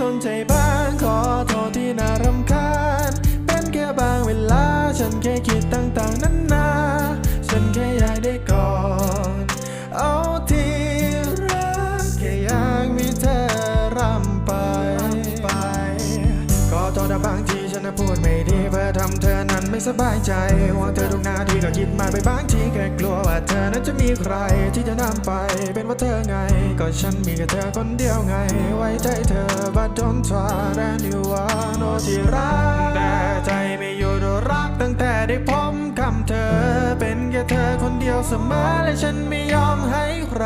สนใจบ้าง สบายใจว่าเธอทุกนาทีก็คิดมาไปบางทีแค่กลัวว่าเธอนั้นจะมีใครที่จะนำไปเป็นว่าเธอไง ก็ฉันมีแค่เธอคนเดียวไง ไว้ใจเธอ but don't try and you are no ที่รักแต่ใจไม่อยู่ดูรักตั้งแต่ได้พบคำเธอ เป็นแค่เธอคนเดียวเสมอและฉันไม่ยอมให้ใคร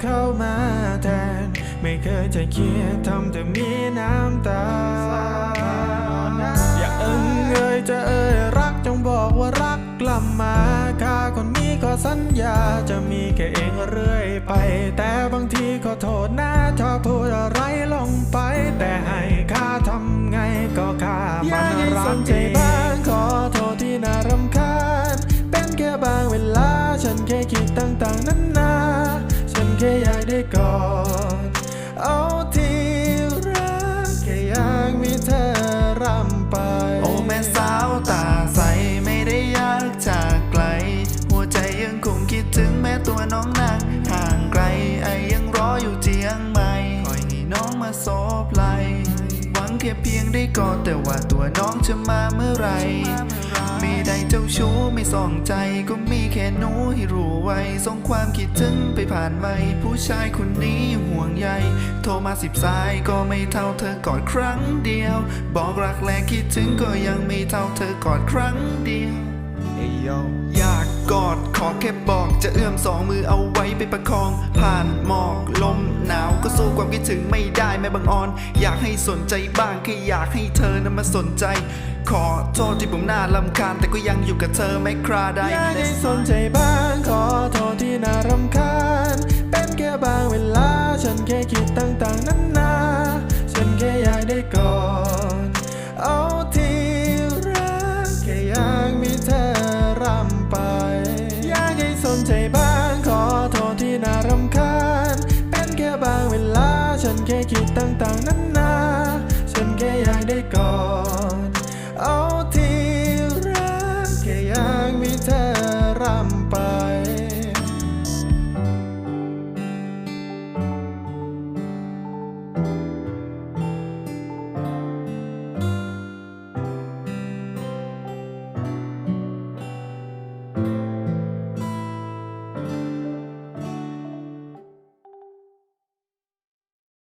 เข้ามาแทน ไม่เคยจะเคียดทำแต่มีน้ำตา มาข้าคนนี้ก็สัญญาจะมีแค่เองเรื่อยไป แต่บางทีก็โทษนะชอบพูดอะไรลงไป แต่ให้ข้าทำไงก็ข้ามันรักใจบ้างขอโทษที่น่ารำคาญ เป็นแค่บางเวลาฉันแค่คิดตั้ง ซบไหลหวังแค่เพียงได้กอดแต่ว่าตัวน้องจะมาเมื่อไรไม่ได้เจ้าชู้ไม่ส่องใจก็มีแค่หนูให้รู้ไว้ส่งความคิดถึงไปผ่านไปผู้ชายคนนี้ห่วงใยโทรมาสิบสายก็ไม่เท่าเธอกอดครั้งเดียว บอกรักและคิดถึงก็ยังไม่เท่าเธอกอดครั้งเดียวเอ้ยโยอยา กอดขอแค่บอกจะเอื้อมสองมือเอาไว้ไปประคอง ผ่านหมอกลมหนาวก็สู้ความคิดถึงไม่ได้แม่บังออน อยากให้สนใจบ้างแค่อยากให้เธอนั้นมาสนใจ ขอโทษที่ผมน่าลำคาญแต่ก็ยังอยู่กับเธอไม่คราใดอยากให้สนใจบ้างขอโทษที่น่ารำคาญ เป็นแค่บางเวลาฉันแค่คิดต่างๆนั้น ฉันแค่คิดต่างๆนั้นนา